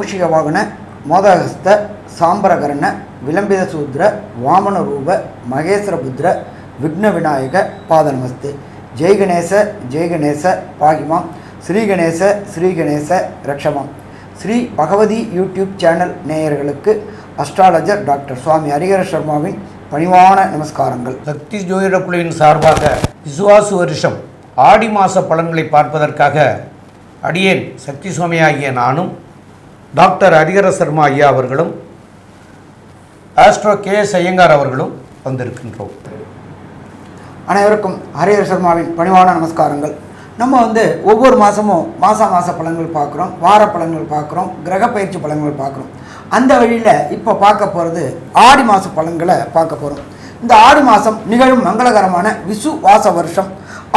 மூஷிக வாகன மோதகஸ்த சாம்பரகரண விளம்பித சூத்ர வாமன ரூப மகேஸ்வர புத்திர விக்ன விநாயக பாதநமஸ்து ஜெய் கணேச ஜெய் கணேச பாகிமாம். ஸ்ரீ கணேச ஸ்ரீ கணேச ரக்ஷமாம். ஸ்ரீ பகவதி யூடியூப் சேனல் நேயர்களுக்கு அஸ்ட்ராலஜர் டாக்டர் சுவாமி ஹரிகர சர்மாவின் பணிவான நமஸ்காரங்கள். சக்தி ஜோதிட குழுவின் சார்பாக விசுவாசு வருஷம் ஆடி மாத பலன்களை பார்ப்பதற்காக அடியேன் சக்தி சுவாமி ஆகிய நானும் டாக்டர் ஹரிஹர சர்மா ஐயா அவர்களும் ஆஸ்ட்ரோ கே எஸ் ஐயங்கார் அவர்களும் வந்திருக்கின்றோம். அனைவருக்கும் ஹரிஹர சர்மாவின் பணிவான நமஸ்காரங்கள். நம்ம வந்து ஒவ்வொரு மாதமும் மாத மாத பழங்கள் பார்க்குறோம் வார பழங்கள் பார்க்குறோம் கிரக பயிற்சி பழங்கள் பார்க்குறோம். அந்த வழியில் இப்போ பார்க்க போகிறது ஆடி மாத பழங்களை பார்க்க போகிறோம் இந்த ஆடி மாதம் நிகழும் மங்களகரமான விசு வாச வருஷம்.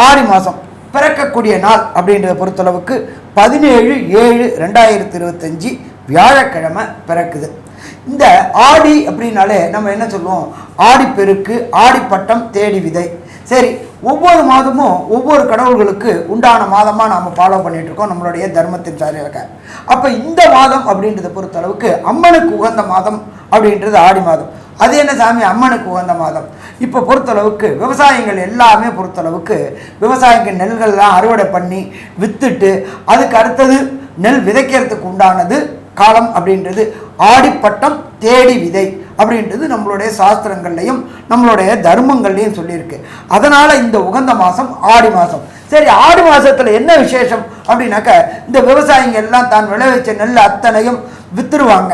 ஆடி மாதம் பிறக்கக்கூடிய நாள் அப்படின்றத பொறுத்தளவுக்கு பதினேழு ஏழு ரெண்டாயிரத்தி இருபத்தஞ்சி வியாழக்கிழமை பிறக்குது. இந்த ஆடி அப்படின்னாலே நம்ம என்ன சொல்லுவோம்? ஆடிப்பெருக்கு ஆடிப்பட்டம் தேடி விதை. சரி ஒவ்வொரு மாதமும் ஒவ்வொரு கடவுள்களுக்கு உண்டான மாதமாக நாம் ஃபாலோ பண்ணிகிட்ருக்கோம் இருக்கோம் நம்மளுடைய தர்மத்தின் சாரியாக. அப்போ இந்த மாதம் அப்படின்றத பொறுத்தளவுக்கு அம்மனுக்கு உகந்த மாதம் அப்படின்றது ஆடி மாதம். அது என்ன சாமி? அம்மனுக்கு உகந்த மாதம். இப்போ பொறுத்தளவுக்கு விவசாயங்கள் எல்லாமே பொறுத்தளவுக்கு விவசாயிகள் நெல்கள்லாம் அறுவடை பண்ணி விற்றுட்டு அதுக்கு அடுத்தது நெல் விதைக்கிறதுக்கு உண்டானது காலம் அப்படின்றது ஆடிப்பட்டம் தேடி விதை அப்படின்றது நம்மளுடைய சாஸ்திரங்கள்லையும் நம்மளுடைய தர்மங்கள்லையும் சொல்லியிருக்கு. அதனால் இந்த உகந்த மாதம் ஆடி மாதம். சரி ஆடி மாதத்தில் என்ன விசேஷம் அப்படின்னாக்க இந்த விவசாயிங்க எல்லாம் தான் விளைவிச்ச நெல் அத்தனையும் விற்றுருவாங்க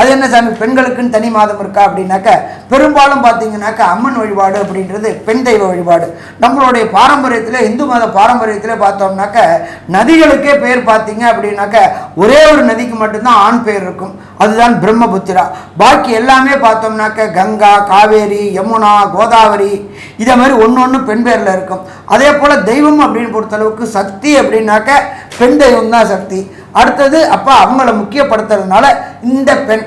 அது என்ன சாமி பெண்களுக்குன்னு தனி மாதம் இருக்கா அப்படின்னாக்க பெரும்பாலும் பார்த்தீங்கன்னாக்க அம்மன் வழிபாடு அப்படின்றது பெண் தெய்வ வழிபாடு. நம்மளுடைய பாரம்பரியத்தில் இந்து மத பாரம்பரியத்தில் பார்த்தோம்னாக்க நதிகளுக்கே பேர் பார்த்தீங்க அப்படின்னாக்க ஒரே ஒரு நதிக்கு மட்டும்தான் ஆண் பேர் இருக்கும். அதுதான் பிரம்மபுத்திரா. பாக்கி எல்லாமே பார்த்தோம்னாக்க கங்கா காவேரி யமுனா கோதாவரி இதே மாதிரி ஒன்று ஒன்று பெண் பேரில் இருக்கும். அதே போல் தெய்வம் அப்படின்னு பொறுத்தளவுக்கு சக்தி அப்படின்னாக்க பெண் தெய்வம் தான் சக்தி. அடுத்தது அப்போ அவங்கள முக்கியப்படுத்துறதுனால இந்த பெண்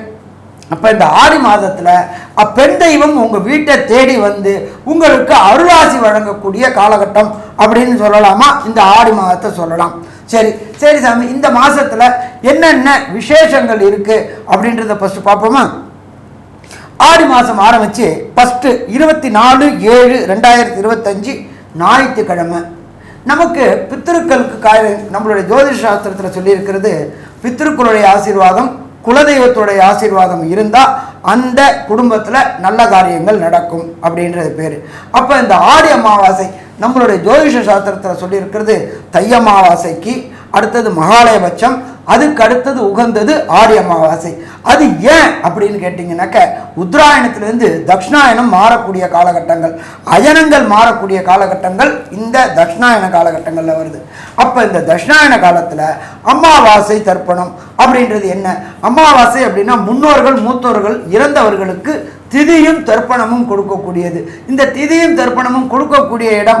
அப்போ இந்த ஆடி மாதத்தில் அப்பெண் தெய்வம் உங்கள் வீட்டை தேடி வந்து உங்களுக்கு அருளாசி வழங்கக்கூடிய காலகட்டம் அப்படின்னு சொல்லலாமா? இந்த ஆடி மாதத்தை சொல்லலாம். சரி சரி சாமி இந்த மாதத்தில் என்னென்ன விசேஷங்கள் இருக்குது அப்படின்றத ஃபஸ்ட்டு பார்ப்போமா? ஆடி மாதம் ஆரம்பித்து ஃபஸ்ட்டு இருபத்தி நாலு ஏழு ரெண்டாயிரத்தி இருபத்தஞ்சி ஞாயிற்றுக்கிழமை. நமக்கு பித்திருக்களுக்கு காய நம்மளுடைய ஜோதிஷ சாஸ்திரத்தில் சொல்லியிருக்கிறது பித்திருக்களுடைய ஆசீர்வாதம் குலதெய்வத்துடைய ஆசீர்வாதம் இருந்தால் அந்த குடும்பத்தில் நல்ல காரியங்கள் நடக்கும் அப்படின்றது பேர். அப்போ இந்த ஆடி அமாவாசை நம்மளுடைய ஜோதிஷ சாஸ்திரத்தில் சொல்லியிருக்கிறது தை அமாவாசைக்கு அடுத்தது மகாலயபட்சம் அதுக்கு அடுத்தது உகந்தது ஆடி அமாவாசை. அது ஏன் அப்படின்னு கேட்டிங்கனாக்க உத்தராயணத்திலேருந்து தட்சிணாயனம் மாறக்கூடிய காலகட்டங்கள் அயனங்கள் மாறக்கூடிய காலகட்டங்கள் இந்த தட்சிணாயன காலகட்டங்களில் வருது. அப்போ இந்த தட்சிணாயன காலத்தில் அமாவாசை தர்ப்பணம் அப்படின்றது என்ன? அமாவாசை அப்படின்னா முன்னோர்கள் மூத்தோர்கள் இறந்தவர்களுக்கு திதியும் தர்ப்பணமும் கொடுக்கக்கூடியது. இந்த திதியும் தர்ப்பணமும் கொடுக்கக்கூடிய இடம்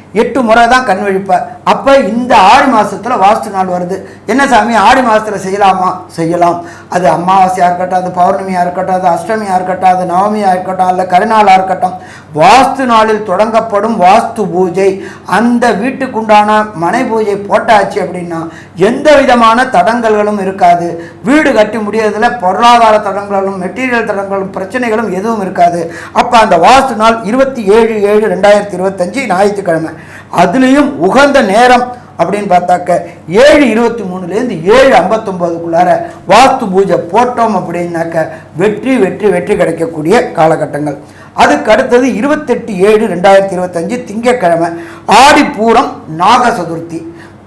எட்டு முறை தான் கண் விழிப்பார் அப்போ இந்த ஆடி மாதத்தில் வாஸ்து நாள் வருது. என்ன சாமி ஆடி மாதத்தில் செய்யலாமா? செய்யலாம். அது அமாவாசையாக இருக்கட்டும் அது பௌர்ணமியாக இருக்கட்டும் அது அஷ்டமியாக இருக்கட்டும் அது நவமியாக இருக்கட்டும் அல்ல கருநாளாக இருக்கட்டும் வாஸ்து நாளில் தொடங்கப்படும் வாஸ்து பூஜை. அந்த வீட்டுக்குண்டான மனை பூஜை போட்டாச்சு அப்படின்னா எந்த விதமான தடங்கல்களும் இருக்காது. வீடு கட்டி முடியறதுல பொருளாதார தடங்களும் மெட்டீரியல் தடங்களும் பிரச்சனைகளும் எதுவும் இருக்காது. அப்போ அந்த வாஸ்து நாள் இருபத்தி ஏழு ஏழு ரெண்டாயிரத்தி இருபத்தஞ்சு ஞாயிற்றுக்கிழமை. அதுலேயும் உகந்த நேரம் அப்படின்னு பார்த்தாக்க ஏழு இருபத்தி மூணுலேருந்து ஏழு ஐம்பத்தொம்போதுக்குள்ளார வாஸ்து பூஜை போட்டோம் அப்படின்னாக்க வெற்றி வெற்றி வெற்றி கிடைக்கக்கூடிய காலகட்டங்கள். அதுக்கு அடுத்தது இருபத்தெட்டு ஏழு ரெண்டாயிரத்தி இருபத்தஞ்சு திங்கட்கிழமை ஆடி பூரம் நாக சதுர்த்தி.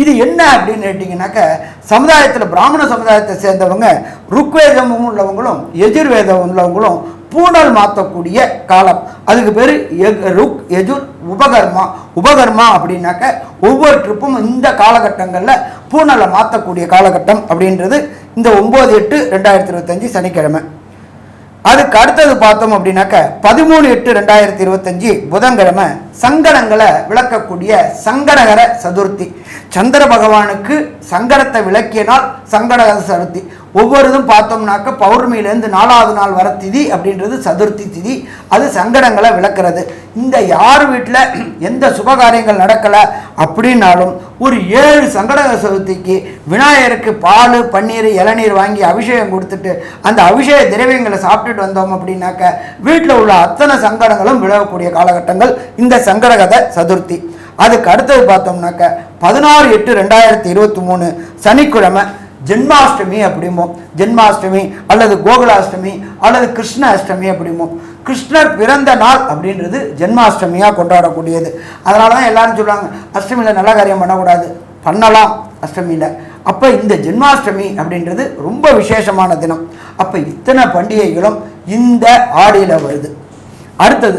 இது என்ன அப்படின்னு கேட்டிங்கனாக்க சமுதாயத்தில் பிராமண சமுதாயத்தை சேர்ந்தவங்க ருக்வேதமும் உள்ளவங்களும் எஜுர்வேதம் உள்ளவங்களும் பூணல் மாற்றக்கூடிய காலம். அதுக்கு பேர் ருக் எஜுர் உபகர்மா. உபகர்மா அப்படின்னாக்க ஒவ்வொரு ட்ரிப்பும் இந்த காலகட்டங்களில் பூணலை மாற்றக்கூடிய காலகட்டம் அப்படின்றது இந்த ஒம்பது எட்டு ரெண்டாயிரத்தி இருபத்தஞ்சி சனிக்கிழமை. அதுக்கு அடுத்தது பார்த்தோம் அப்படின்னாக்க பதிமூணு எட்டு ரெண்டாயிரத்தி இருபத்தஞ்சி புதன்கிழமை. சங்கடங்களை விளக்கக்கூடிய சங்கடகர சதுர்த்தி. சந்திர பகவானுக்கு சங்கடத்தை விளக்கிய நாள் சங்கடகர சதுர்த்தி. ஒவ்வொருதும் பார்த்தோம்னாக்க பௌர்ணமியிலேருந்து நாலாவது நாள் வர திதி அப்படின்றது சதுர்த்தி திதி. அது சங்கடங்களை விளக்குறது. இந்த யார் வீட்டில் எந்த சுபகாரியங்கள் நடக்கலை அப்படின்னாலும் ஒரு ஏழு சங்கடகர சதுர்த்திக்கு விநாயகருக்கு பால் பன்னீர் இளநீர் வாங்கி அபிஷேகம் கொடுத்துட்டு அந்த அபிஷேக திரவியங்களை சாப்பிட்டுட்டு வந்தோம் அப்படின்னாக்க வீட்டில் உள்ள அத்தனை சங்கடங்களும் விலகக்கூடிய காலகட்டங்கள் இந்த சங்கடகத சதுர்த்தி. அதுக்கு அடுத்தது பார்த்தோம்னாக்க பதினாறு எட்டு ரெண்டாயிரத்தி இருபத்தி மூணு சனிக்கிழமை ஜென்மாஷ்டமி அப்படிம்போம். ஜென்மாஷ்டமி அல்லது கோகுலாஷ்டமி அல்லது கிருஷ்ண அஷ்டமி அப்படிம்போம். கிருஷ்ணர் பிறந்த நாள் அப்படின்றது ஜென்மாஷ்டமியாக கொண்டாடக்கூடியது. அதனால தான் எல்லாரும் சொல்லுவாங்க அஷ்டமியில் நல்ல காரியம் பண்ணக்கூடாது. பண்ணலாம் அஷ்டமியில். அப்போ இந்த ஜென்மாஷ்டமி அப்படின்றது ரொம்ப விசேஷமான தினம். அப்போ இத்தனை பண்டிகைகளும் இந்த ஆடியில் வருது. அடுத்தது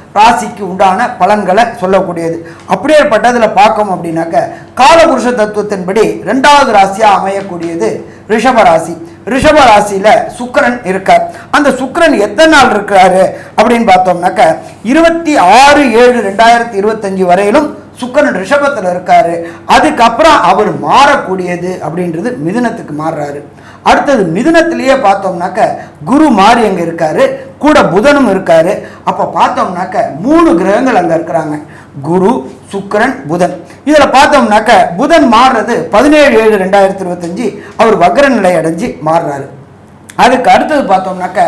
ராசிக்கு உண்டான பலன்களை சொல்லக்கூடியது. அப்படியேப்பட்டதில் பார்க்கோம் அப்படின்னாக்க காலபுருஷ தத்துவத்தின்படி ரெண்டாவது ராசியாக அமையக்கூடியது ரிஷப ராசி ரிஷப ராசியில் சுக்கரன் இருக்கார். அந்த சுக்கரன் எத்தனை நாள் இருக்கிறாரு அப்படின்னு பார்த்தோம்னாக்க இருபத்தி ஆறு ஏழு ரெண்டாயிரத்தி இருபத்தஞ்சு வரையிலும் சுக்கிரன் ரிஷபத்தில் இருக்காரு. அதுக்கப்புறம் அவர் மாறக்கூடியது அப்படின்றது மிதுனத்துக்கு மாறுறாரு. அடுத்தது மிதுனத்திலேயே பார்த்தோம்னாக்க குரு மாறி அங்கே இருக்காரு. கூட புதனும் இருக்காரு. அப்போ பார்த்தோம்னாக்க மூணு கிரகங்கள் அங்கே இருக்கிறாங்க. குரு சுக்கிரன் புதன். இதில் பார்த்தோம்னாக்க புதன் மாறுறது பதினேழு ஏழு ரெண்டாயிரத்தி இருபத்தஞ்சி அவர் வக்ர நிலை அடைஞ்சு மாறுறாரு. அதுக்கு அடுத்தது பார்த்தோம்னாக்க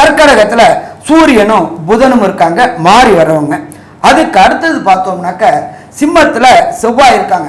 கர்க்கடகத்தில் சூரியனும் புதனும் இருக்காங்க மாறி வர்றவங்க. அதுக்கு அடுத்தது பார்த்தோம்னாக்க சிம்மத்தில் செவ்வாய் இருக்காங்க.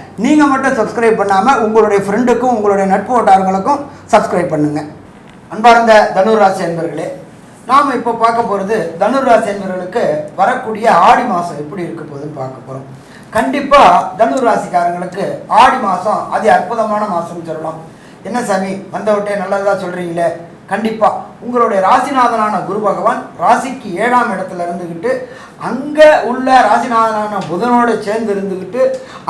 நீங்கள் மட்டும் சப்ஸ்கிரைப் பண்ணாமல் உங்களுடைய ஃப்ரெண்டுக்கும் உங்களுடைய நட்பு வட்டாரங்களுக்கும் சப்ஸ்கிரைப் பண்ணுங்கள் அன்பார்ந்த தனுராசி என்பர்களே நாம் இப்போ பார்க்க போகிறது தனுராசி என்பர்களுக்கு வரக்கூடிய ஆடி மாதம் எப்படி இருக்க போகுதுன்னு பார்க்க போகிறோம் கண்டிப்பாக தனுர் ராசிக்காரங்களுக்கு ஆடி மாதம் அதி அற்புதமான மாதம்னு சொல்லலாம். என்ன சாமி வந்தவட்டே நல்லதாக சொல்கிறீங்களே கண்டிப்பாக உங்களுடைய ராசிநாதனான குரு பகவான் ராசிக்கு ஏழாம் இடத்துல இருந்துக்கிட்டு அங்கே உள்ள ராசிநாதனான புதனோடு சேர்ந்து இருந்துக்கிட்டு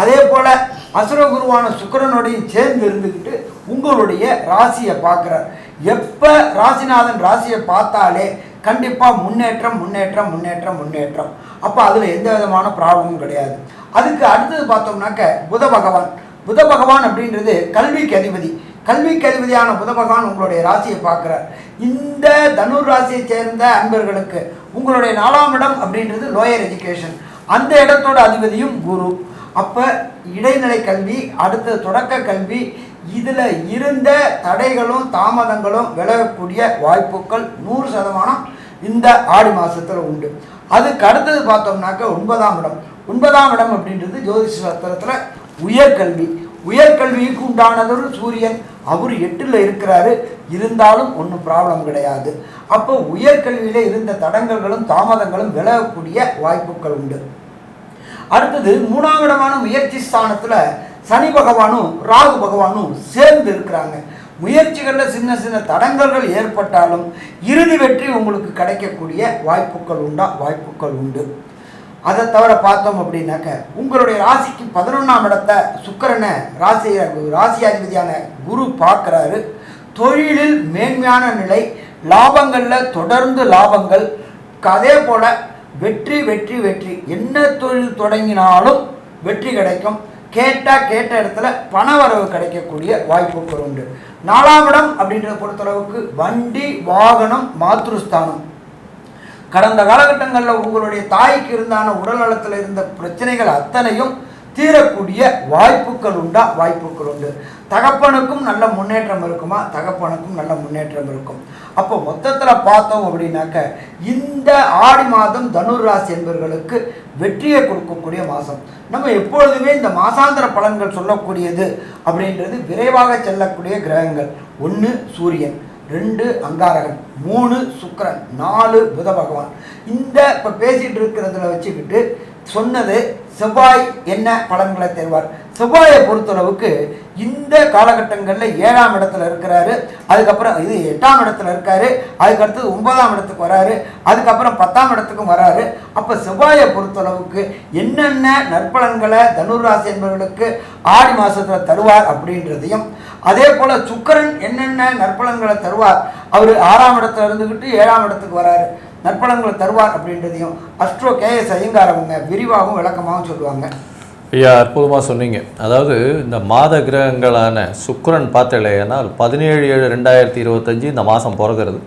அதே போல் அசுரகுருவான சுக்கிரனோடையும் சேர்ந்து இருந்துக்கிட்டு உங்களுடைய ராசியை பார்க்குறார். எப்போ ராசிநாதன் ராசியை பார்த்தாலே கண்டிப்பாக முன்னேற்றம் முன்னேற்றம் முன்னேற்றம் முன்னேற்றம். அப்போ அதில் எந்த விதமான ப்ராப்ளமும் கிடையாது. அதுக்கு அடுத்தது பார்த்தோம்னாக்க புத பகவான். புத பகவான் அப்படின்றது கல்விக்கு அதிபதி. கல்விக்கு அதிபதியான புத பகவான் உங்களுடைய ராசியை பார்க்குறார். இந்த தனுர் ராசியை சேர்ந்த அன்பர்களுக்கு உங்களுடைய நாலாம் இடம் அப்படின்றது லோயர் எஜுகேஷன் அந்த இடத்தோட அதிபதியும் குரு. அப்போ இடைநிலை கல்வி அடுத்த தொடக்க கல்வி இதில் இருந்த தடைகளும் தாமதங்களும் விலகக்கூடிய வாய்ப்புகள் நூறு சதமானம் இந்த ஆடி மாதத்தில் உண்டு. அதுக்கு அடுத்தது பார்த்தோம்னாக்க ஒன்பதாம் இடம். ஒன்பதாம் இடம் அப்படின்றது ஜோதிஷ சாஸ்திரத்தில் உயர்கல்வி. உயர்கல்விக்கு உண்டானதொரு சூரியன். அவர் எட்டில் இருக்கிறாரு. இருந்தாலும் ஒன்றும் ப்ராப்ளம் கிடையாது. அப்போ உயர்கல்வியில் இருந்த தடங்கல்களும் தாமதங்களும் விலகக்கூடிய வாய்ப்புகள் உண்டு. அடுத்தது மூணாம் இடமான முயற்சி ஸ்தானத்தில் சனி பகவானும் ராகு பகவானும் சேர்ந்து இருக்கிறாங்க. முயற்சிகளில் சின்ன சின்ன தடங்கல்கள் ஏற்பட்டாலும் இறுதி வெற்றி உங்களுக்கு கிடைக்கக்கூடிய வாய்ப்புகள் உண்டா? வாய்ப்புகள் உண்டு. அதை தவிர பார்த்தோம் அப்படின்னாக்க உங்களுடைய ராசிக்கு பதினொன்றாம் இடத்த சுக்கரனை ராசி ராசியாதிபதியான குரு பார்க்குறாரு. தொழிலில் மேன்மையான நிலை லாபங்களில் தொடர்ந்து லாபங்கள் அதே போல் வெற்றி வெற்றி வெற்றி. என்ன தொழில் தொடங்கினாலும் வெற்றி கிடைக்கும். கேட்டால் கேட்ட இடத்துல பண வரவு கிடைக்கக்கூடிய வாய்ப்புகள் உண்டு. நாலாம் இடம் அப்படின்றத பொறுத்தளவுக்கு வண்டி வாகனம் மாத்ருஸ்தானம். கடந்த காலகட்டங்களில் உங்களுடைய தாய்க்கு இருந்தான உடல்நலத்தில் இருந்த பிரச்சனைகள் அத்தனையும் தீரக்கூடிய வாய்ப்புகள் உண்டா? வாய்ப்புகள் உண்டு. தகப்பனுக்கும் நல்ல முன்னேற்றம் இருக்குமா? தகப்பனுக்கும் நல்ல முன்னேற்றம் இருக்கும். அப்போ மொத்தத்தில் பார்த்தோம் அப்படின்னாக்க இந்த ஆடி மாதம் தனுர் ராசி என்பவர்களுக்கு வெற்றியை கொடுக்கக்கூடிய மாதம். நம்ம எப்பொழுதுமே இந்த மாசாந்திர பலன்கள் சொல்லக்கூடியது அப்படின்றது விரைவாக செல்லக்கூடிய கிரகங்கள். ஒன்று சூரியன். ரெண்டு அங்காரகன் மூணு சுக்கிரன் நாலு புத பகவான். இந்த இப்போ பேசிகிட்டு இருக்கிறதுல வச்சுக்கிட்டு சொன்னது செவ்வாய் என்ன பலன்களை தருவார்? செவ்வாயை பொறுத்தளவுக்கு இந்த காலகட்டங்களில் ஏழாம் இடத்துல இருக்கிறாரு அதுக்கப்புறம் இது எட்டாம் இடத்துல இருக்காரு அதுக்கடுத்தது ஒன்பதாம் இடத்துக்கு வராரு அதுக்கப்புறம் பத்தாம் இடத்துக்கும் வராரு. அப்போ செவ்வாயை பொறுத்தளவுக்கு என்னென்ன நற்பலன்களை தனுராசி என்பவர்களுக்கு ஆடி மாதத்தில் தருவார் அப்படின்றதையும் அதே போல் சுக்கரன் என்னென்ன நற்பலன்களை தருவார் அவர் ஆறாம் இடத்துல இருந்துக்கிட்டு ஏழாம் இடத்துக்கு வராரு. நற்பலன்களை தருவார் அப்படின்றதையும் அஸ்ட்ரோ கேஎஸ் ஐயங்கார் அவங்க விரிவாகவும் விளக்கமாகவும் சொல்லுவாங்க. ஐயா அற்புதமாக சொன்னீங்க. அதாவது இந்த மாத கிரகங்களான சுக்கரன் பார்த்தலையானால் பதினேழு ஏழு ரெண்டாயிரத்தி இருபத்தஞ்சி இந்த மாதம் பிறகுறது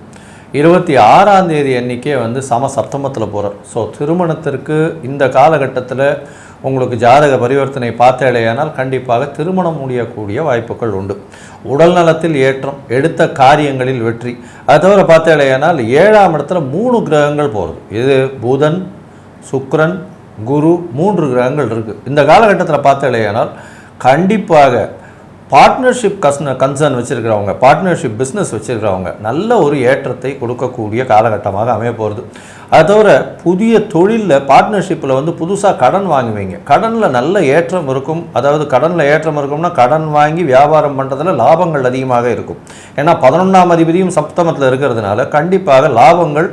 இருபத்தி ஆறாம் தேதி அன்றைக்கே வந்து சம சப்தமத்தில் போகிறார் ஸோ திருமணத்திற்கு இந்த காலகட்டத்தில் உங்களுக்கு ஜாதக பரிவர்த்தனை பார்த்தலையானால் கண்டிப்பாக திருமணம் முடியக்கூடிய வாய்ப்புகள் உண்டு. உடல் நலத்தில் ஏற்றம் எடுத்த காரியங்களில் வெற்றி. அது தவிர பார்த்தேலையானால் ஏழாம் இடத்துல மூணு கிரகங்கள் போகிறது இது புதன் சுக்ரன் குரு மூன்று கிரகங்கள் இருக்குது இந்த காலகட்டத்தில் பார்த்தாலேயானால் கண்டிப்பாக பார்ட்னர்ஷிப் கஸ்ன கன்சர்ன் வச்சுருக்கிறவங்க பார்ட்னர்ஷிப் பிஸ்னஸ் வச்சுருக்கிறவங்க நல்ல ஒரு ஏற்றத்தை கொடுக்கக்கூடிய காலகட்டமாக அமைய போகிறது அதை தவிர புதிய தொழிலில் பார்ட்னர்ஷிப்பில் வந்து புதுசாக கடன் வாங்குவீங்க. கடனில் நல்ல ஏற்றம் இருக்கும். அதாவது கடனில் ஏற்றம் இருக்கும்னா கடன் வாங்கி வியாபாரம் பண்ணுறதுல லாபங்கள் அதிகமாக இருக்கும். ஏன்னா பதினொன்றாம் அதிபதியும் சப்தமத்தில் இருக்கிறதுனால கண்டிப்பாக லாபங்கள்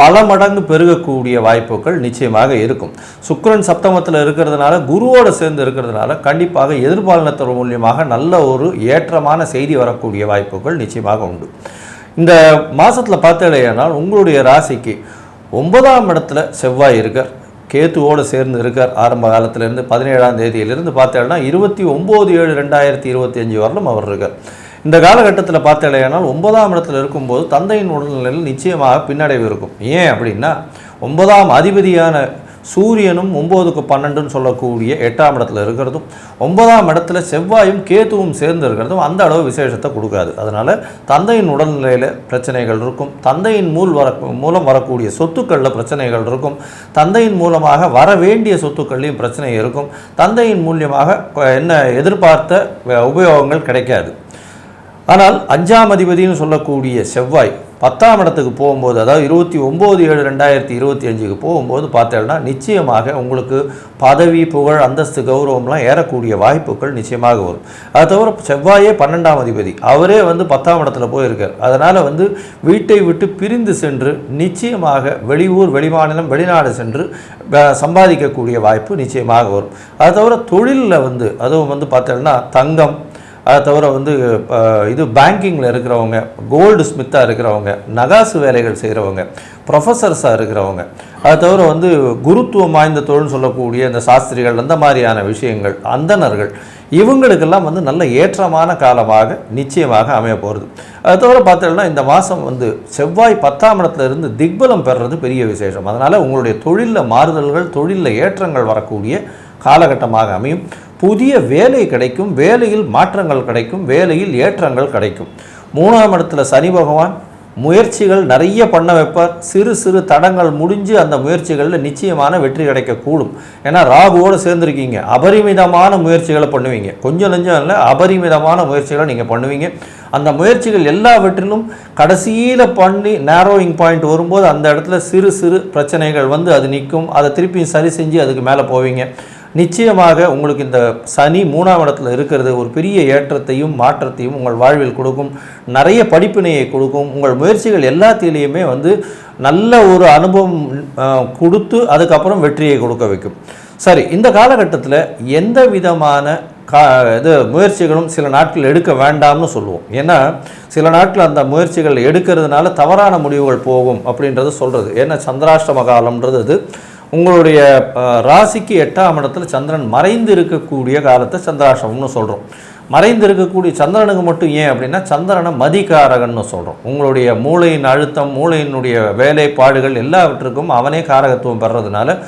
பல மடங்கு பெருகக்கூடிய வாய்ப்புகள் நிச்சயமாக இருக்கும். சுக்கரன் சப்தமத்தில் இருக்கிறதுனால குருவோடு சேர்ந்து இருக்கிறதுனால கண்டிப்பாக எதிர்பாலனத்தின் மூலியமாக நல்ல ஒரு ஏற்றமான செய்தி வரக்கூடிய வாய்ப்புகள் நிச்சயமாக உண்டு. இந்த மாதத்தில் பார்த்தடையானால் உங்களுடைய ராசிக்கு ஒன்பதாம் இடத்துல செவ்வாய் இருக்கார். கேத்துவோடு சேர்ந்து இருக்கார். ஆரம்ப காலத்திலேருந்து பதினேழாம் தேதியிலிருந்து பார்த்தேன்னா இருபத்தி ஒம்பது ஏழு ரெண்டாயிரத்தி இருபத்தி அஞ்சு வரலும் அவர் இருக்கார். இந்த காலகட்டத்தில் பார்த்தடையானால் ஒன்பதாம் இடத்துல இருக்கும்போது தந்தையின் உடல்நிலையில் நிச்சயமாக பின்னடைவு இருக்கும். ஏன் அப்படின்னா ஒன்பதாம் அதிபதியான சூரியனும் ஒம்போதுக்கு பன்னெண்டுன்னு சொல்லக்கூடிய எட்டாம் இடத்துல இருக்கிறதும் ஒன்பதாம் இடத்துல செவ்வாயும் கேத்துவும் சேர்ந்து இருக்கிறதும் அந்த அளவு விசேஷத்தை கொடுக்காது. அதனால் தந்தையின் உடல்நிலையில் பிரச்சனைகள் இருக்கும். தந்தையின் மூல் வர மூலம் வரக்கூடிய சொத்துக்களில் பிரச்சனைகள் இருக்கும். தந்தையின் மூலமாக வர வேண்டிய சொத்துக்கள்லையும் பிரச்சனை இருக்கும். தந்தையின் மூலியமாக என்ன எதிர்பார்த்த உபயோகங்கள் கிடைக்காது. ஆனால் அஞ்சாம் அதிபதினு சொல்லக்கூடிய செவ்வாய் பத்தாம் இடத்துக்கு போகும்போது அதாவது இருபத்தி ஒம்பது ஏழு ரெண்டாயிரத்தி இருபத்தி அஞ்சுக்கு போகும்போது பார்த்தேன்னா நிச்சயமாக உங்களுக்கு பதவி புகழ் அந்தஸ்து கௌரவம்லாம் ஏறக்கூடிய வாய்ப்புகள் நிச்சயமாக வரும். அது தவிர செவ்வாயே பன்னெண்டாம் அதிபதி. அவரே வந்து பத்தாம் இடத்துல போயிருக்கார். அதனால் வந்து வீட்டை விட்டு பிரிந்து சென்று நிச்சயமாக வெளியூர் வெளிமாநிலம் வெளிநாடு சென்று சம்பாதிக்கக்கூடிய வாய்ப்பு நிச்சயமாக வரும். அது தவிர தொழிலில் வந்து அதுவும் வந்து பார்த்தோன்னா தங்கம் அதை தவிர வந்து இது பேங்கிங்கில் இருக்கிறவங்க கோல்டு ஸ்மித்தாக இருக்கிறவங்க நகாசு வேலைகள் செய்கிறவங்க ப்ரொஃபஸர்ஸாக இருக்கிறவங்க அதை தவிர வந்து குருத்துவம் வாய்ந்த தொழில் சொல்லக்கூடிய இந்த சாஸ்திரிகள் அந்த மாதிரியான விஷயங்கள் அந்தணர்கள் இவங்களுக்கெல்லாம் வந்து நல்ல ஏற்றமான காலமாக நிச்சயமாக அமைய போகிறது அது தவிர பார்த்தோம்னா இந்த மாதம் வந்து செவ்வாய் பத்தாம் இடத்துலேருந்து திக்பலம் பெறுறது பெரிய விசேஷம். அதனால் உங்களுடைய தொழிலில் மாறுதல்கள் தொழிலில் ஏற்றங்கள் வரக்கூடிய காலகட்டமாக அமையும். புதிய வேலை கிடைக்கும் வேலையில் மாற்றங்கள் கிடைக்கும் வேலையில் ஏற்றங்கள் கிடைக்கும். மூணாம் இடத்துல சனி பகவான் முயற்சிகள் நிறைய பண்ண வைப்பார். சிறு சிறு தடங்கள் முடிஞ்சு அந்த முயற்சிகளில் நிச்சயமான வெற்றி கிடைக்கக்கூடும். ஏன்னா ராகுவோடு சேர்ந்துருக்கீங்க. அபரிமிதமான முயற்சிகளை பண்ணுவீங்க. கொஞ்சம் நெஞ்சம் இல்லை அபரிமிதமான முயற்சிகளை நீங்கள் பண்ணுவீங்க. அந்த முயற்சிகள் எல்லாவற்றிலும் கடைசியில் பண்ணி நேரோயிங் பாயிண்ட் வரும்போது அந்த இடத்துல சிறு சிறு பிரச்சனைகள் வந்து அது நிற்கும். அதை திருப்பி சரி செஞ்சு அதுக்கு மேலே போவீங்க. நிச்சயமாக உங்களுக்கு இந்த சனி மூணாம் இடத்துல இருக்கிறது ஒரு பெரிய ஏற்றத்தையும் மாற்றத்தையும் உங்கள் வாழ்வில் கொடுக்கும். நிறைய படிப்பினையை கொடுக்கும். உங்கள் முயற்சிகள் எல்லாத்திலையுமே வந்து நல்ல ஒரு அனுபவம் கொடுத்து அதுக்கப்புறம் வெற்றியை கொடுக்க வைக்கும். சரி இந்த காலகட்டத்தில் எந்த விதமான கா இது முயற்சிகளும் சில நாட்கள் எடுக்க வேண்டாம்னு சொல்லுவோம். ஏன்னா சில நாட்கள் அந்த முயற்சிகள் எடுக்கிறதுனால தவறான முடிவுகள் போகும் அப்படின்றது சொல்கிறது ஏன்னா சந்திராஷ்டம காலம்ன்றது அது. உங்களுடைய ராசிக்கு எட்டாம் இடத்துல சந்திரன் மறைந்து இருக்கக்கூடிய காலத்தை சந்திராஷ்டமம்னு சொல்கிறோம் மறைந்து இருக்கக்கூடிய சந்திரனுக்கு மட்டும் ஏன் அப்படின்னா சந்திரனை மதிகாரகன்னு சொல்கிறோம் உங்களுடைய மூளையின் அழுத்தம் மூளையினுடைய வேலைப்பாடுகள் எல்லாவற்றுக்கும் அவனே காரகத்துவம் பெறதுனால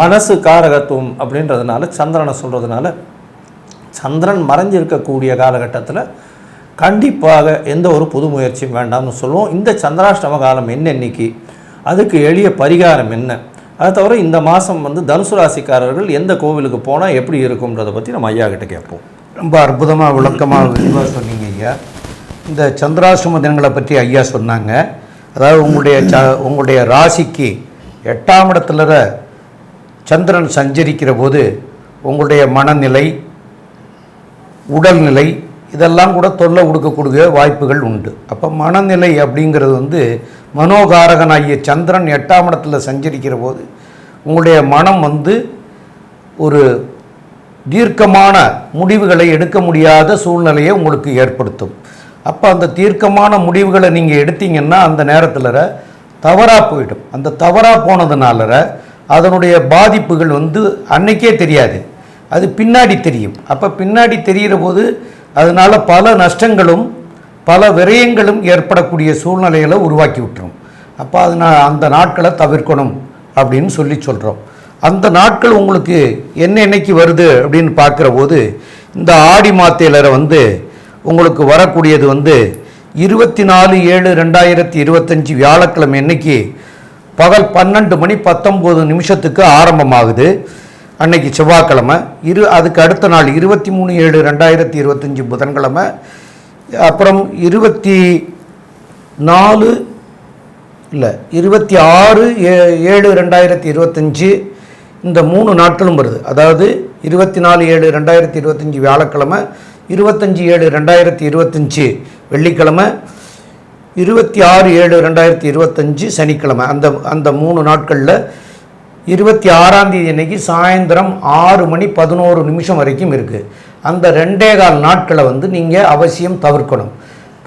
மனசு காரகத்துவம் அப்படின்றதுனால சந்திரனை சொல்கிறதுனால சந்திரன் மறைஞ்சிருக்கக்கூடிய காலகட்டத்தில் கண்டிப்பாக எந்த ஒரு புது முயற்சியும் வேண்டாம்னு சொல்லுவோம். இந்த சந்திராஷ்டம காலம் என்ன இன்னைக்கு? அதுக்கு எளிய பரிகாரம் என்ன? அது தவிர இந்த மாதம் வந்து தனுசு ராசிக்காரர்கள் எந்த கோவிலுக்கு போனால் எப்படி இருக்கும்ன்றதை பற்றி நம்ம ஐயா கிட்ட கேட்போம். ரொம்ப அற்புதமாக விளக்கமாக விரிவாக சொன்னீங்க ஐயா. இந்த சந்திராசிரம தினங்களை பற்றி ஐயா சொன்னாங்க. அதாவது உங்களுடைய ச உங்களுடைய ராசிக்கு எட்டாம் இடத்துல சந்திரன் சஞ்சரிக்கிற போது உங்களுடைய மனநிலை உடல்நிலை இதெல்லாம் கூட தொல்லை கொடுக்கக்கூடிய வாய்ப்புகள் உண்டு. அப்போ மனநிலை அப்படிங்கிறது வந்து மனோகாரகனாகிய சந்திரன் எட்டாம் இடத்துல சஞ்சரிக்கிற போது உங்களுடைய மனம் வந்து ஒரு தீர்க்கமான முடிவுகளை எடுக்க முடியாத சூழ்நிலையை உங்களுக்கு ஏற்படுத்தும். அப்போ அந்த தீர்க்கமான முடிவுகளை நீங்கள் எடுத்தீங்கன்னா அந்த நேரத்தில் தவறாக போயிடும். அந்த தவறாக போனதுனால அதனுடைய பாதிப்புகள் வந்து அன்னைக்கே தெரியாது. அது பின்னாடி தெரியும். அப்போ பின்னாடி தெரிகிற போது அதனால் பல நஷ்டங்களும் பல விரயங்களும் ஏற்படக்கூடிய சூழ்நிலைகளை உருவாக்கி விட்டுரும். அப்போ அது நான் அந்த நாட்களை தவிர்க்கணும் அப்படின்னு சொல்லி சொல்கிறோம் அந்த நாட்கள் உங்களுக்கு என்ன என்னைக்கு வருது அப்படின்னு பார்க்குற போது இந்த ஆடி மாத்தையிலரை வந்து உங்களுக்கு வரக்கூடியது வந்து இருபத்தி நாலு ஏழு ரெண்டாயிரத்தி இருபத்தஞ்சி வியாழக்கிழமை அன்னைக்கு பகல் பன்னெண்டு மணி பத்தொம்போது நிமிஷத்துக்கு ஆரம்பமாகுது. அன்னைக்கு செவ்வாய்க்கிழமை. இரு அதுக்கு அடுத்த நாள் இருபத்தி மூணு ஏழு ரெண்டாயிரத்தி இருபத்தஞ்சி புதன்கிழமை. அப்புறம் இருபத்தி நாலு இல்லை இருபத்தி ஆறு ஏ ஏழு ரெண்டாயிரத்தி இருபத்தஞ்சி இந்த மூணு நாட்களும் வருது. அதாவது இருபத்தி நாலு ஏழு ரெண்டாயிரத்தி இருபத்தஞ்சி வியாழக்கிழமை இருபத்தஞ்சி ஏழு ரெண்டாயிரத்தி இருபத்தஞ்சி வெள்ளிக்கிழமை இருபத்தி ஆறு ஏழு ரெண்டாயிரத்தி இருபத்தஞ்சி சனிக்கிழமை. அந்த அந்த மூணு நாட்களில் இருபத்தி ஆறாம் தேதி அன்னைக்கு சாயந்தரம் ஆறு மணி பதினோரு நிமிஷம் வரைக்கும் இருக்குது அந்த ரெண்டே கால் நாட்களை வந்து நீங்கள் அவசியம் தவிர்க்கணும்.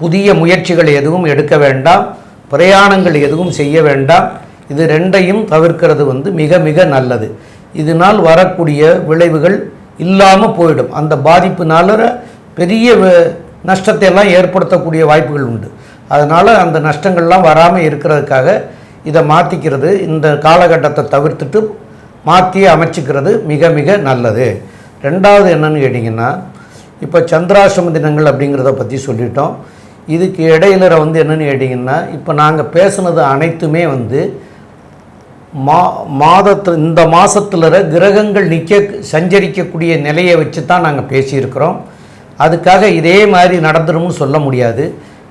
புதிய முயற்சிகள் எதுவும் எடுக்க வேண்டாம். பிரயாணங்கள் எதுவும் செய்ய வேண்டாம். இது ரெண்டையும் தவிர்க்கிறது வந்து மிக மிக நல்லது. இதனால் வரக்கூடிய விளைவுகள் இல்லாமல் போயிடும். அந்த பாதிப்புனால பெரிய நஷ்டத்தை எல்லாம் ஏற்படுத்தக்கூடிய வாய்ப்புகள் உண்டு. அதனால் அந்த நஷ்டங்கள்லாம் வராமல் இருக்கிறதுக்காக இதை மாற்றிக்கிறது இந்த காலகட்டத்தை தவிர்த்துட்டு மாற்றி அமைச்சிக்கிறது மிக மிக நல்லது. ரெண்டாவது என்னன்னு கேட்டிங்கன்னா இப்போ சந்திராசிரம தினங்கள் அப்படிங்கிறத பற்றி சொல்லிட்டோம். இதுக்கு இடையில வந்து என்னன்னு கேட்டிங்கன்னா இப்போ நாங்கள் பேசுனது அனைத்துமே வந்து மா மாதத்து இந்த மாதத்தில் கிரகங்கள் நிற்க சஞ்சரிக்கக்கூடிய நிலையை வச்சு தான் நாங்கள் பேசியிருக்கிறோம். அதுக்காக இதே மாதிரி நடந்துரும்னு சொல்ல முடியாது.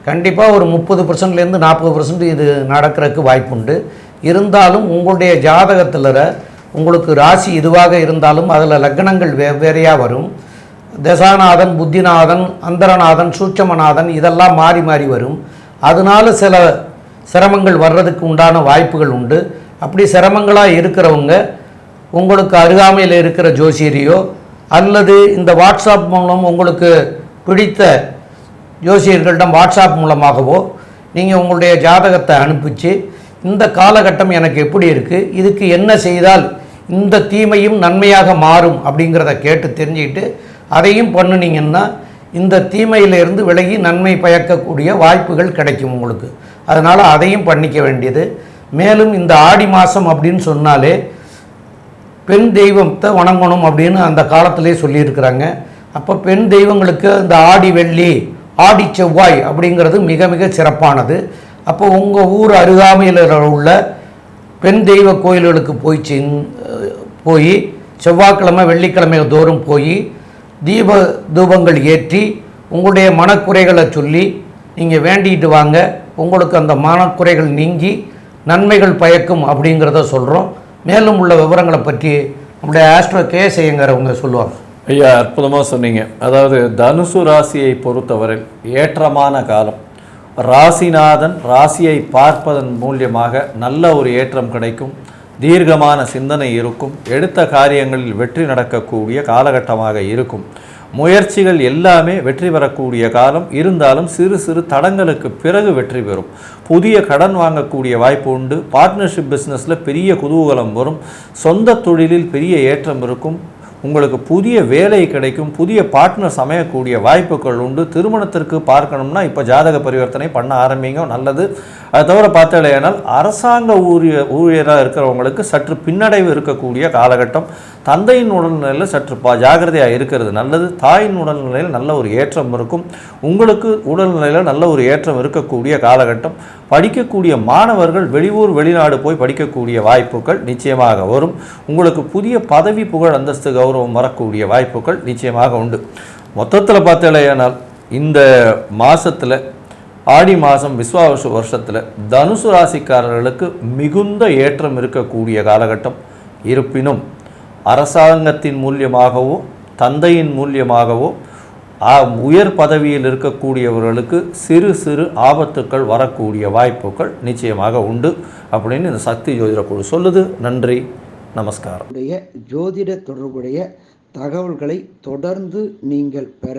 கண்டிப்பாக ஒரு முப்பது பர்சன்ட்லேருந்து நாற்பது பர்சன்ட் இது நடக்கிறதுக்கு வாய்ப்புண்டு. இருந்தாலும் உங்களுடைய ஜாதகத்தில் உங்களுக்கு ராசி இதுவாக இருந்தாலும் அதில் லக்னங்கள் வெவ்வேறையாக வரும். தசாநாதன் புத்திநாதன் அந்தரநாதன் சூட்சமநாதன் இதெல்லாம் மாறி மாறி வரும். அதனால சில சிரமங்கள் வர்றதுக்கு உண்டான வாய்ப்புகள் உண்டு. அப்படி சிரமங்களாக இருக்கிறவங்க உங்களுக்கு அருகாமையில் இருக்கிற ஜோசியரையோ அல்லது இந்த வாட்ஸ்அப் மூலம் உங்களுக்கு பிடித்த ஜோசியர்களிடம் வாட்ஸ்அப் மூலமாகவோ நீங்கள் உங்களுடைய ஜாதகத்தை அனுப்பிச்சு இந்த காலகட்டம் எனக்கு எப்படி இருக்குது இதுக்கு என்ன செய்தால் இந்த தீமையும் நன்மையாக மாறும் அப்படிங்கிறத கேட்டு தெரிஞ்சுக்கிட்டு அதையும் பண்ணுனீங்கன்னா இந்த தீமையிலிருந்து விலகி நன்மை பயக்கக்கூடிய வாய்ப்புகள் கிடைக்கும் உங்களுக்கு. அதனால் அதையும் பண்ணிக்க வேண்டியது. மேலும் இந்த ஆடி மாதம் அப்படின்னு சொன்னாலே பெண் தெய்வத்தை வணங்கணும் அப்படின்னு அந்த காலத்திலே சொல்லியிருக்கிறாங்க. அப்போ பெண் தெய்வங்களுக்கு இந்த ஆடி வெள்ளி ஆடி செவ்வாய் அப்படிங்கிறது மிக மிக சிறப்பானது. அப்போ உங்கள் ஊர் அருகாமையில் உள்ள பெண் தெய்வ கோயில்களுக்கு போய் போய் செவ்வாய்க்கிழமை வெள்ளிக்கிழமை தோறும் போய் தீப தூபங்கள் ஏற்றி உங்களுடைய மனக்குறைகளை சொல்லி நீங்கள் வேண்டிகிட்டு வாங்க. உங்களுக்கு அந்த மனக்குறைகள் நீங்கி நன்மைகள் பயக்கும் அப்படிங்கிறத சொல்கிறோம் மேலும் உள்ள விவரங்களை பற்றி நம்முடைய ஆஸ்ட்ரோ கேசையங்கிறவங்க சொல்லுவாங்க. ஐயா அற்புதமாக சொன்னீங்க. அதாவது தனுசு ராசியை பொறுத்தவரை ஏற்றமான காலம். ராசிநாதன் ராசியை பார்ப்பதன் மூலியமாக நல்ல ஒரு ஏற்றம் கிடைக்கும் தீர்க்கமான சிந்தனை இருக்கும் எடுத்த காரியங்களில் வெற்றி நடக்கக்கூடிய காலகட்டமாக இருக்கும். முயற்சிகள் எல்லாமே வெற்றி பெறக்கூடிய காலம். இருந்தாலும் சிறு சிறு தடங்களுக்கு பிறகு வெற்றி பெறும். புதிய கடன் வாங்கக்கூடிய வாய்ப்பு உண்டு. பார்ட்னர்ஷிப் பிஸ்னஸில் பெரிய குதூகலம் வரும். சொந்த தொழிலில் பெரிய ஏற்றம் இருக்கும். உங்களுக்கு புதிய வேலை கிடைக்கும் புதிய பார்ட்னர்ஸ் அமையக்கூடிய வாய்ப்புகள் உண்டு. திருமணத்திற்கு பார்க்கணும்னா இப்போ ஜாதக பரிவர்த்தனை பண்ண ஆரம்பிங்க நல்லது. அது தவிர பார்த்தாலேயானால் அரசாங்க ஊழிய ஊழியராக இருக்கிறவங்களுக்கு சற்று பின்னடைவு இருக்கக்கூடிய காலகட்டம் தந்தையின் உடல்நிலையில் சற்று பா ஜாகிரதையாக இருக்கிறது. நல்லது தாயின் உடல்நிலையில் நல்ல ஒரு ஏற்றம் இருக்கும். உங்களுக்கு உடல்நிலையில் நல்ல ஒரு ஏற்றம் இருக்கக்கூடிய காலகட்டம். படிக்கக்கூடிய மாணவர்கள் வெளியூர் வெளிநாடு போய் படிக்கக்கூடிய வாய்ப்புகள் நிச்சயமாக வரும். உங்களுக்கு புதிய பதவி புகழ் அந்தஸ்து கௌரவம் வரக்கூடிய வாய்ப்புகள் நிச்சயமாக உண்டு. மொத்தத்தில் பார்த்தாலேயானால் இந்த மாதத்தில் ஆடி மாதம் விஸ்வாவசு வருஷத்தில் தனுசு ராசிக்காரர்களுக்கு மிகுந்த ஏற்றம் இருக்கக்கூடிய காலகட்டம். இருப்பினும் அரசாங்கத்தின் மூலியமாகவோ தந்தையின் மூலியமாகவோ உயர் பதவியில் இருக்கக்கூடியவர்களுக்கு சிறு சிறு ஆபத்துக்கள் வரக்கூடிய வாய்ப்புகள் நிச்சயமாக உண்டு அப்படின்னு இந்த சக்தி ஜோதிட குழு சொல்லுது. நன்றி நமஸ்காரம். ஜோதிட தொடர்புடைய தகவல்களை தொடர்ந்து நீங்கள் பெற